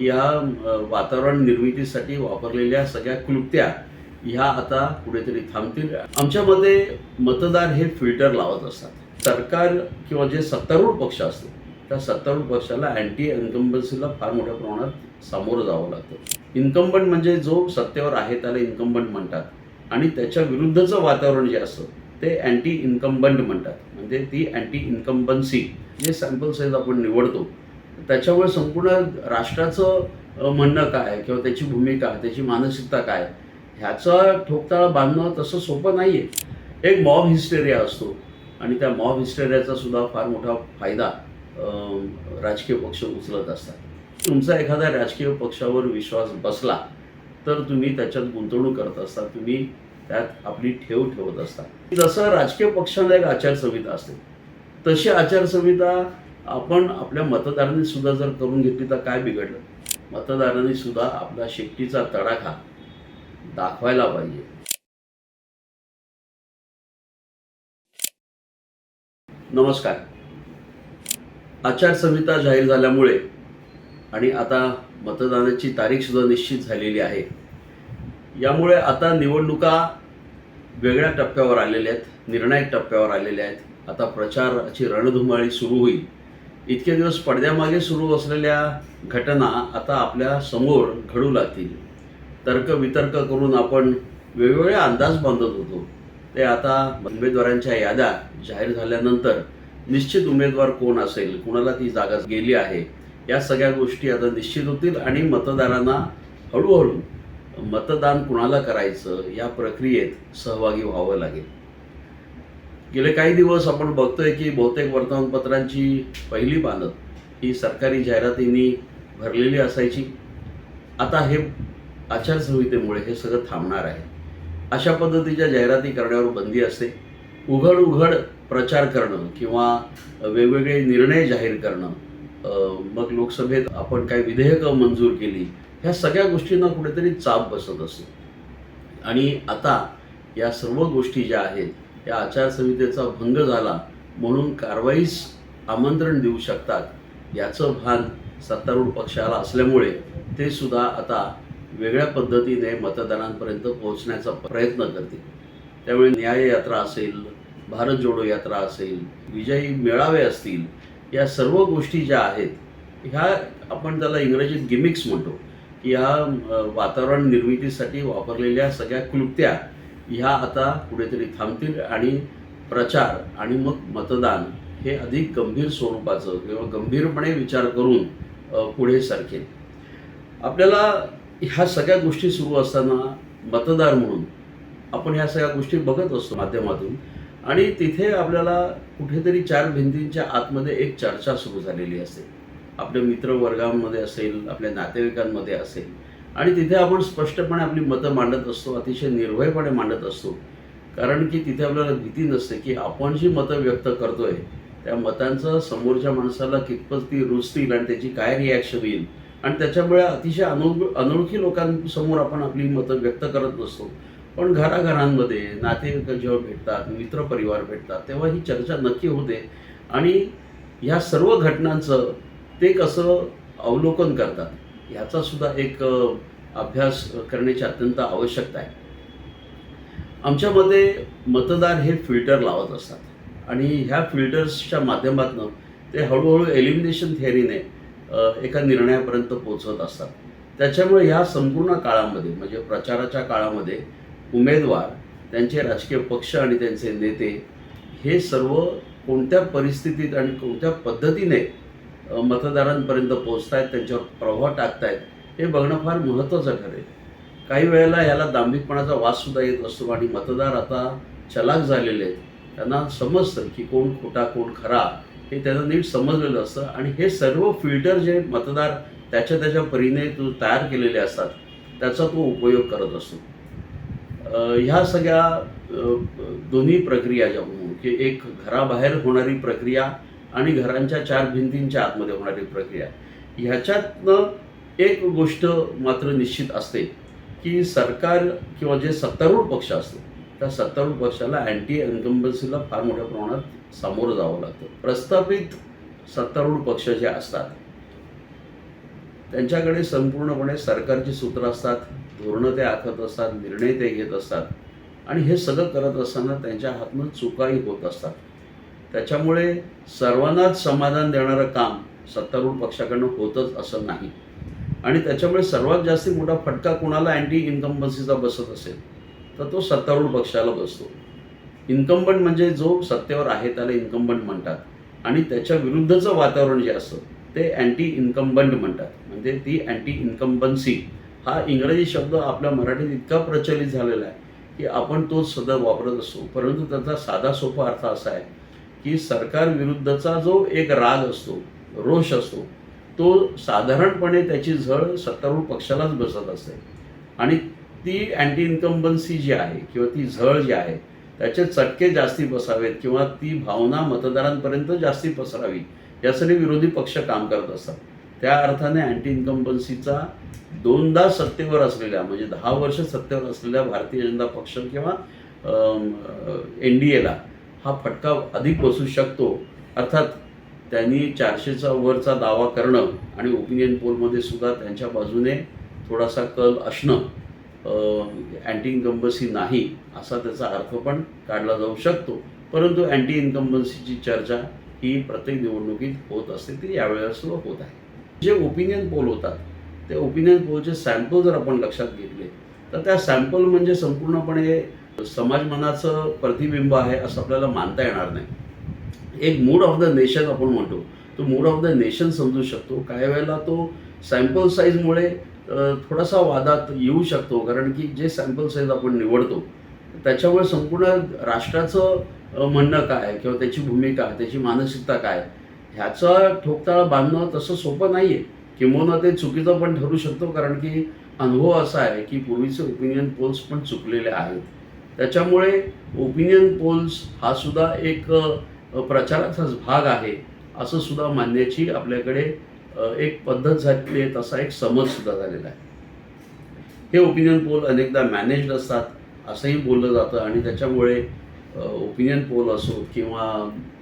या वातावरण निर्मितीसाठी वापरलेल्या सगळ्या क्लुप्त्या ह्या आता कुठेतरी थांबतील. आमच्यामध्ये मतदार हे फिल्टर लावत असतात. सरकार किंवा जे सत्तारूढ पक्ष असतो त्या सत्तारूढ पक्षाला अँटी इन्कम्बन्सीला फार मोठ्या प्रमाणात सामोरं जावं लागतं. इन्कम्बंट म्हणजे जो सत्तेवर आहे त्याला इन्कम्बंट म्हणतात. आणि त्याच्या विरुद्धचं वातावरण जे असतं ते अँटी इन्कम्बंट म्हणतात. म्हणजे ती अँटी इन्कम्बन्सी जे सॅम्पल साईज आपण निवडतो त्याच्यामुळे संपूर्ण राष्ट्राचं म्हणणं काय? किंवा त्याची भूमिका त्याची मानसिकता काय? ह्याचा ठोकताळा बांधणं तसं सोपं नाही आहे एक मॉब हिस्टेरिया असतो. आणि त्या मॉब हिस्टेरियाचा सुद्धा फार मोठा फायदा राजकीय पक्ष उचलत असतात. तुमचा एखाद्या राजकीय पक्षावर विश्वास बसला तर तुम्ही त्याच्यात गुंतवणूक करत असता. तुम्ही त्यात आपली ठेव ठेवत असता. जसं राजकीय पक्षांना एक आचारसंहिता असते तशी आचारसंहिता आपण आपल्या मतदारांनी सुद्धा जर करून घेतली तर काय बिघडलं मतदारांनी सुद्धा आपला शेपटीचा तडाखा दाखवायला पाहिजे. नमस्कार. आचारसंहिता जाहीर झाल्यामुळे आणि आता मतदानाची तारीख सुद्धा निश्चित झालेली आहे. यामुळे आता निवडणुका वेगळ्या टप्प्यावर आलेल्या आहेत निर्णायक टप्प्यावर आलेल्या आहेत. आता प्रचाराची रणधुमाळी सुरू होईल. इतके दिवस पडद्यामागे सुरू असलेल्या घटना आता आपल्यासमोर घडू लागतील. तर्क वितर्क करून आपण वेगवेगळे अंदाज बांधत होतो. ते आता उमेदवारांच्या याद्या जाहीर झाल्यानंतर निश्चित उमेदवार कोण असेल कुणाला ती जागा गेली आहे या सगळ्या गोष्टी आता निश्चित होतील आणि मतदारांना हळूहळू मतदान कुणाला करायचं या प्रक्रियेत सहभागी व्हावं लागेल. गेले काही दिवस आपण बघतोय की बहुतेक वर्तमानपत्रांची पहिली पानं ही सरकारी जाहिरातींनी भरलेली असायची. आता हे आचारसंहितेमुळे हे सगळं थांबणार आहे. अशा पद्धतीच्या जाहिराती करण्यावर बंदी असते. उघड उघड प्रचार करणं किंवा वेगवेगळे निर्णय जाहीर करणं मग लोकसभेत आपण काही विधेयकं मंजूर केली ह्या सगळ्या गोष्टींना कुठेतरी चाप बसत असते. आणि आता या सर्व गोष्टी ज्या आहेत या आचारसंहितेचा भंग झाला म्हणून कारवाईस आमंत्रण देऊ शकतात याचं भान सत्तारूढ पक्षाला असल्यामुळे ते सुद्धा आता वेगळ्या पद्धतीने मतदारांपर्यंत पोहोचण्याचा प्रयत्न करतील. त्यामुळे न्याय यात्रा असेल भारत जोडो यात्रा असेल विजयी मेळावे असतील या सर्व गोष्टी ज्या आहेत ह्या आपण त्याला इंग्रजीत गिमिक्स म्हणतो की ह्या वातावरण निर्मितीसाठी वापरलेल्या सगळ्या क्लुप्त्या ह्या आता कुठेतरी थांबतील आणि प्रचार आणि मग मतदान हे अधिक गंभीर स्वरूपाचं किंवा गंभीरपणे विचार करून पुढे सरकेल. आपल्याला ह्या सगळ्या गोष्टी सुरू असताना मतदार म्हणून आपण ह्या सगळ्या गोष्टी बघत असतो माध्यमातून आणि तिथे आपल्याला कुठेतरी चार भिंतींच्या आतमध्ये एक चर्चा सुरू झालेली असते आपल्या मित्रवर्गांमध्ये असेल आपल्या नातेवाईकांमध्ये असेल. आणि तिथे आपण स्पष्टपणे आपली मतं मांडत असतो अतिशय निर्भयपणे मांडत असतो. कारण की तिथे आपल्याला भीती नसते की आपण जी मतं व्यक्त करतोय त्या मतांचं समोरच्या माणसाला कितपत ती रुचतील आणि त्याची काय रिॲक्शन येईल? आणि त्याच्यामुळे अतिशय अनो अनोळखी लोकांसमोर आपण आपली मतं व्यक्त करत नसतो. पण घराघरांमध्ये नातेवाईक जेव्हा भेटतात मित्रपरिवार भेटतात तेव्हा ही चर्चा नक्की होते. आणि ह्या सर्व घटनांचं ते कसं अवलोकन करतात? ह्याचा सुद्धा एक अभ्यास करण्याची अत्यंत आवश्यकता आहे. आमच्या मते मतदार हे फिल्टर लावत असतात. आणि ह्या फिल्टर्सच्या माध्यमातून ते हळूहळू एलिमिनेशन थिअरीने एका निर्णयापर्यंत पोहोचत असतात. त्याच्यामुळे ह्या संपूर्ण काळामध्ये म्हणजे प्रचाराच्या काळामध्ये उमेदवार त्यांचे राजकीय पक्ष आणि त्यांचे नेते हे सर्व कोणत्या परिस्थितीत आणि कोणत्या पद्धतीने मतदारांपर्यंत पोचत आहेत त्यांच्यावर प्रभाव टाकतायत हे बघणं फार महत्त्वाचं ठरेल काही वेळेला याला दांभिकपणाचा वाससुद्धा येत असतो आणि मतदार आता चलाक झालेले आहेत. त्यांना समजतं की कोण खोटा कोण खरा हे त्यांना नीट समजलेलं असतं आणि हे सर्व फिल्टर जे मतदार त्याच्या त्याच्या परीने तो तयार केलेले असतात त्याचा तो उपयोग करत असतो. ह्या सगळ्या दोन्ही प्रक्रिया ज्या म्हणून की एक घराबाहेर होणारी प्रक्रिया आणि घरांच्या चार भिंतींच्या आतमध्ये होणारी प्रक्रिया. ह्याच्यातनं एक गोष्ट मात्र निश्चित असते की सरकार किंवा जे सत्तारूढ पक्ष असतो त्या सत्तारूढ पक्षाला अँटी एन्कम्बन्सीला फार मोठ्या प्रमाणात सामोरं जावं लागतं. प्रस्थापित सत्तारूढ पक्ष जे असतात त्यांच्याकडे संपूर्णपणे सरकारची सूत्र असतात धोरणं ते आखत असतात निर्णय ते घेत असतात आणि हे सगळं करत असताना त्यांच्या हातनं चुकाही होत असतात. त्याच्यामुळे सर्वांनाच समाधान देणारं काम सत्तारूढ पक्षाकडनं होतच असं नाही. आणि त्याच्यामुळे सर्वात जास्ती मोठा फटका कोणाला अँटी इन्कम्बन्सीचा बसत असेल तर तो सत्तारूढ पक्षाला बसतो. इन्कम्बंट म्हणजे जो सत्तेवर आहे त्याला इन्कम्बंट म्हणतात. आणि त्याच्या विरुद्धचं वातावरण जे असतं ते अँटी इन्कम्बंट म्हणतात. म्हणजे ती अँटी इन्कम्बन्सी हा इंग्रजी शब्द आपल्या मराठीत इतका प्रचलित झालेला आहे की आपण तोच सदर वापरत असतो. परंतु त्याचा साधा सोपा अर्थ असा आहे की सरकार विरुद्धचा जो एक राग असतो रोष असतो तो साधारणपणे त्याची झळ सत्तारूढ पक्षालाच बसत असते. आणि ती अँटी इन्कम्बन्सी जी आहे किंवा ती झळ जी आहे त्याचे चटके जास्ती बसावेत किंवा ती भावना मतदारांपर्यंत जास्ती पसरावी यासाठी विरोधी पक्ष काम करत असतात. त्या अर्थाने अँटी इन्कम्बन्सीचा दोनदा सत्तेवर असलेल्या म्हणजे दहा वर्ष सत्तेवर असलेल्या भारतीय जनता पक्ष किंवा एन डी एला हा फटका अधिक बसू शकतो. अर्थात त्यांनी चारशेचा वरचा दावा करणं आणि ओपिनियन पोलमध्ये सुद्धा त्यांच्या बाजूने थोडासा कल असणं अँटी इन्कम्बन्सी नाही असा त्याचा अर्थ पण काढला जाऊ शकतो. परंतु अँटी इन्कम्बन्सीची चर्चा ही प्रत्येक निवडणुकीत होत असते ती यावेळेला सुद्धा होत आहे. जे ओपिनियन पोल होतात ते ओपिनियन पोलचे सॅम्पल जर आपण लक्षात घेतले तर त्या सॅम्पल म्हणजे संपूर्णपणे समाज मनाचं प्रतिबिंब आहे असं आपल्याला मानता येणार नाही. एक मूड ऑफ द नेशन आपण म्हणतो. तो मूड ऑफ द नेशन समजू शकतो. काही वेळेला तो सॅम्पल साईजमुळे थोडासा वादात येऊ शकतो. कारण की जे सॅम्पल साईज आपण निवडतो त्याच्यामुळे संपूर्ण राष्ट्राचं म्हणणं काय किंवा त्याची भूमिका त्याची मानसिकता काय ह्याचा ठोकताळ बांधणं तसं सोपं नाही आहे किंबहुना ते चुकीचं पण ठरू शकतो. कारण की अनुभव असा आहे की पूर्वीचे ओपिनियन पोल्स पण चुकलेले आहेत. त्याच्यामुळे ओपिनियन पोल्स हा सुद्धा एक प्रचाराचाच भाग आहे असं सुद्धा मानण्याची आपल्याकडे एक पद्धत झालेली आहे तसा एक समज सुद्धा झालेला आहे. हे ओपिनियन पोल अनेकदा मॅनेज्ड असतात असंही बोललं जातं आणि त्याच्यामुळे ओपिनियन पोल असो किंवा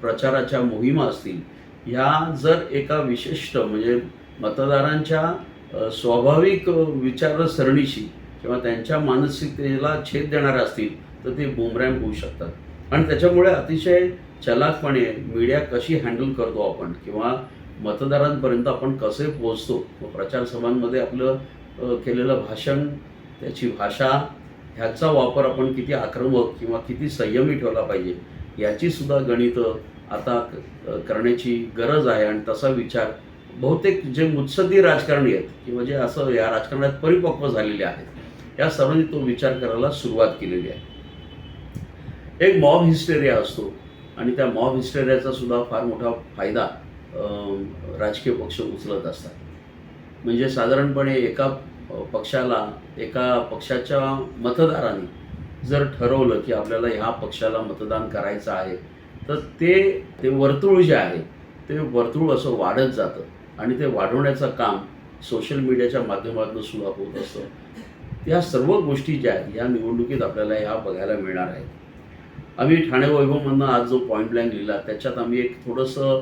प्रचाराच्या मोहिमा असतील ह्या जर एका विशिष्ट म्हणजे मतदारांच्या स्वाभाविक विचारसरणीशी किंवा त्यांच्या मानसिकतेला छेद देणारे असतील तर ते बुमरॅम होऊ शकतात. आणि त्याच्यामुळे अतिशय चलाकपणे मीडिया कशी हँडल करतो आपण किंवा मतदारांपर्यंत आपण कसे पोहोचतो प्रचारसभांमध्ये प्रचार आपलं केलेलं भाषण त्याची भाषा ह्याचा वापर आपण किती आक्रमक किंवा किती संयमी ठेवला पाहिजे याची सुद्धा गणितं आता करण्याची गरज आहे. आणि तसा विचार बहुतेक जे मुत्सदी राजकारणी आहेत किंवा जे असं या राजकारणात परिपक्व झालेले आहेत या सर्वांनी तो विचार करायला सुरुवात केलेली आहे. एक मॉब हिस्टेरिया असतो आणि त्या मॉब हिस्टेरियाचा सुद्धा फार मोठा फायदा राजकीय पक्ष उचलत असतात. म्हणजे साधारणपणे एका पक्षाला एका पक्षाच्या मतदारांनी जर ठरवलं की आपल्याला ह्या पक्षाला मतदान करायचं आहे तर ते ते वर्तुळ जे आहे ते वर्तुळ असं वाढत जातं आणि ते वाढवण्याचं काम सोशल मीडियाच्या माध्यमातून सुद्धा होत असतं. या सर्व गोष्टी ज्या आहेत या निवडणुकीत आपल्याला ह्या बघायला मिळणार आहेत. आम्ही ठाणे वैभवमधनं आज जो पॉईंट ब्लँक लिहिला त्याच्यात आम्ही एक थोडंसं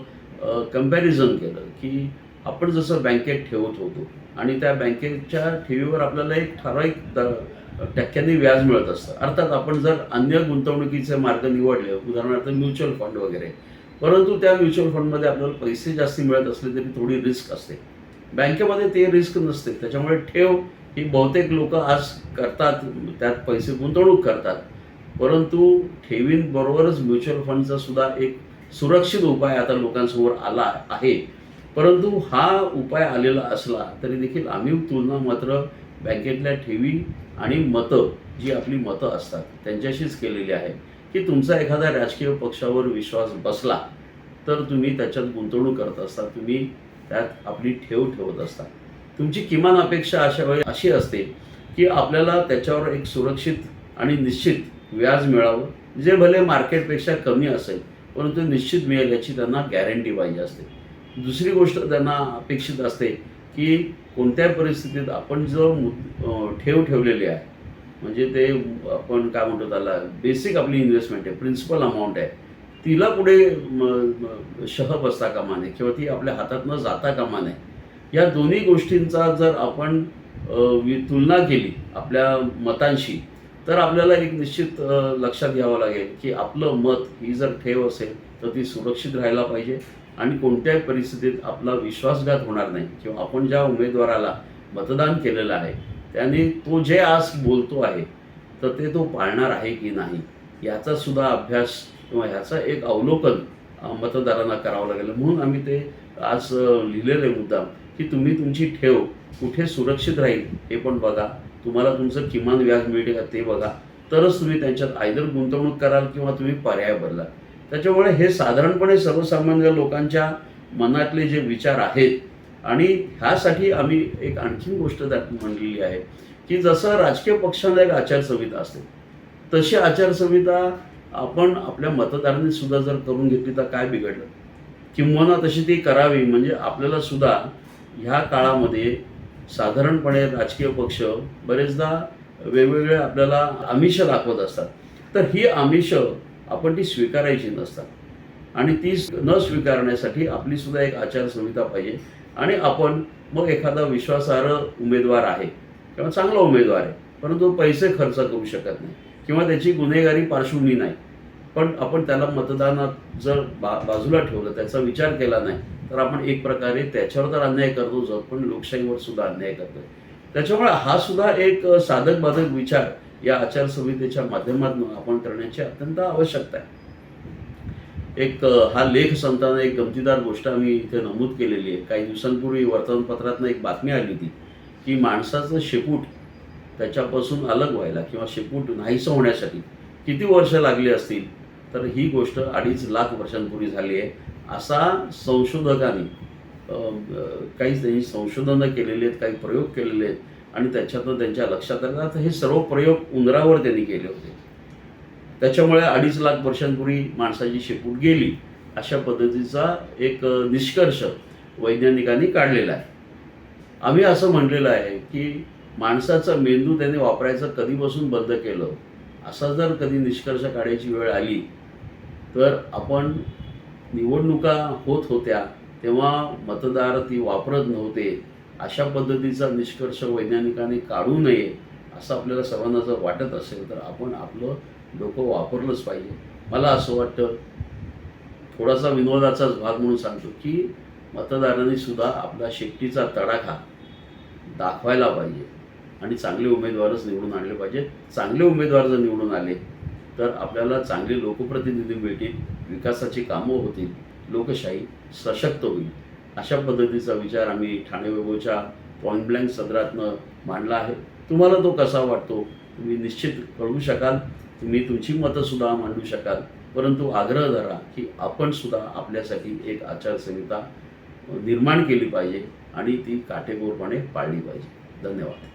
कंपॅरिझन केलं की आपण जसं बँकेत ठेवत होतो आणि त्या बँकेच्या ठेवीवर आपल्याला एक ठराविक टक्क्यांनी व्याज मिळत असतं. अर्थात आपण जर अन्य गुंतवणुकीचे मार्ग निवडले उदाहरणार्थ म्युच्युअल फंड वगैरे परंतु त्या म्युच्युअल फंडमध्ये आपल्याला पैसे जास्ती मिळत असले तरी थोडी रिस्क असते. बँकेमध्ये ते रिस्क नसते त्याच्यामुळे ठेव ही बहुतेक लोक आज करतात त्यात पैसे गुंतवणूक करतात. परंतु ठेवींबरोबरच म्युच्युअल फंडचा सुद्धा एक सुरक्षित उपाय आता लोकांसमोर आला आहे. परंतु हा उपाय आलेला असला तरी देखील आम्ही तुलना मात्र बँकेतल्या ठेवी आणि मतं जी आपली मतं असतात त्यांच्याशीच केलेली आहे. की तुमचा एखादा राजकीय पक्षावर विश्वास बसला तर तुम्ही त्याच्यात गुंतवणूक करत असता तुम्ही त्यात आपली ठेव ठेवत असता. तुमची किमान अपेक्षा अशा वेळी अशी असते की आपल्याला त्याच्यावर एक सुरक्षित आणि निश्चित व्याज मिळावं जे भले मार्केटपेक्षा कमी असेल परंतु निश्चित मिळेल याची त्यांना गॅरंटी पाहिजे असते. दुसरी गोष्ट त्यांना अपेक्षित असते की कोणत्या परिस्थितीत आपण जो ठेव ठेवलेली आहे म्हणजे ते आपण काय म्हणतो त्याला बेसिक आपली इन्व्हेस्टमेंट आहे प्रिन्सिपल अमाऊंट आहे तिला पुढे शह बसता कामा नये किंवा ती आपल्या हातात न जाता कामा नये. या दोन्ही गोष्टींचा जर आपण तुलना केली आपल्या मतांशी तर आपल्याला एक निश्चित लक्षात घ्यावं लागेल की आपलं मत ही जर ठेव असेल तर ती सुरक्षित राहायला पाहिजे आणि कोणत्याही परिस्थितीत आपला विश्वासघात होणार नाही. किंवा आपण ज्या उमेदवाराला मतदान केलेलं आहे त्याने तो जे आज बोलतो आहे तर ते तो पाळणार आहे की नाही याचा सुद्धा अभ्यास किंवा ह्याचा एक अवलोकन मतदारांना करावं लागेल. म्हणून आम्ही ते आज लिहिलेले मुद्दा की तुम्ही तुमची ठेव कुठे सुरक्षित राहील हे पण बघा. तुम्हाला तुमचं किमान व्याज मिळेल का ते बघा. तरच तुम्ही त्यांच्यात आयदर गुंतवणूक कराल किंवा तुम्ही पर्याय बदला त्याच्यामुळे हे साधारणपणे सर्वसामान्य लोकांच्या मनातले जे विचार आहेत आणि ह्यासाठी आम्ही एक आणखीन गोष्ट त्यात म्हणलेली आहे की जसं राजकीय पक्षांना एक आचारसंहिता असते तशी आचारसंहिता आपण आपल्या मतदारांनी सुद्धा जर करून घेतली तर काय बिघडलं? किंवा तशी ती करावी म्हणजे आपल्याला सुद्धा ह्या काळामध्ये साधारणपणे राजकीय पक्ष बरेचदा वेगवेगळे आपल्याला आमिष दाखवत असतात. तर ही आमिष आपण ती स्वीकारायची नसतात. आणि ती न स्वीकारण्यासाठी आपली सुद्धा एक आचारसंहिता पाहिजे. आणि आपण मग एखादा विश्वासार्ह उमेदवार आहे किंवा चांगला उमेदवार आहे परंतु पैसे खर्च करू शकत नाही किंवा त्याची गुन्हेगारी पार्श्वभूमी नाही. पण आपण त्याला मतदानात जर बा बाजूला ठेवलं त्याचा विचार केला नाही तर आपण एक प्रकारे त्याच्यावर तर अन्याय करतोच आहोत पण लोकशाहीवर सुद्धा अन्याय करतोय. त्याच्यामुळे हा सुद्धा एक साधक बाधक विचार या आचारसंहितेच्या माध्यमातून आपण करण्याची अत्यंत आवश्यकता आहे. एक हा लेख संतांना एक गमतीदार गोष्ट आम्ही इथे नमूद केलेली आहे. काही दिवसांपूर्वी वर्तमानपत्रातनं एक बातमी आली होती की माणसाचं शेपूट त्याच्यापासून अलग व्हायला किंवा शेपूट नाहीसं होण्यासाठी किती वर्ष लागली असतील? तर ही गोष्ट अडीच लाख वर्षांपूर्वी झाली आहे. असा संशोधकांनी काही त्यांनी संशोधनं केलेली आहेत काही प्रयोग केलेले आहेत आणि त्याच्यातनं त्यांच्या लक्षात आलं. आता हे सर्व प्रयोग उंदरावर त्यांनी केले होते. त्याच्यामुळे अडीच लाख वर्षांपूर्वी माणसाची शेपूट गेली अशा पद्धतीचा एक निष्कर्ष वैज्ञानिकांनी काढलेला आहे. आम्ही असं म्हणलेलं आहे की माणसाचा मेंदू त्याने वापरायचं कधीपासून बंद केलं? असा जर कधी निष्कर्ष काढायची वेळ आली तर आपण निवडणुका होत होत्या तेव्हा मतदार ती वापरत नव्हते. अशा पद्धतीचा निष्कर्ष वैज्ञानिकांनी काढू नये असं आपल्याला सर्वांना जर वाटत असेल तर आपण आपलं डोकं वापरलंच पाहिजे. मला असं वाटतं थोडासा विनोदाचाच भाग म्हणून सांगतो की मतदारांनी सुद्धा आपला शेपटीचा तडाखा दाखवायला पाहिजे. आणि चांगले उमेदवारच निवडून आणले पाहिजे चांगले उमेदवार जर निवडून आले तर आपल्याला चांगले लोकप्रतिनिधी मिळतील विकासाची कामं होतील लोकशाही सशक्त होईल. अशा पद्धतीचा विचार आम्ही ठाणे वेगोच्या पॉईंट ब्लँक सदरातनं मांडला आहे. तुम्हाला तो कसा वाटतो? तुम्ही निश्चित कळवू शकाल. तुम्ही तुमची मतंसुद्धा मांडू शकाल. परंतु आग्रह धरा की आपणसुद्धा आपल्यासाठी एक आचारसंहिता निर्माण केली पाहिजे आणि ती काटेकोरपणे पाळली पाहिजे. धन्यवाद.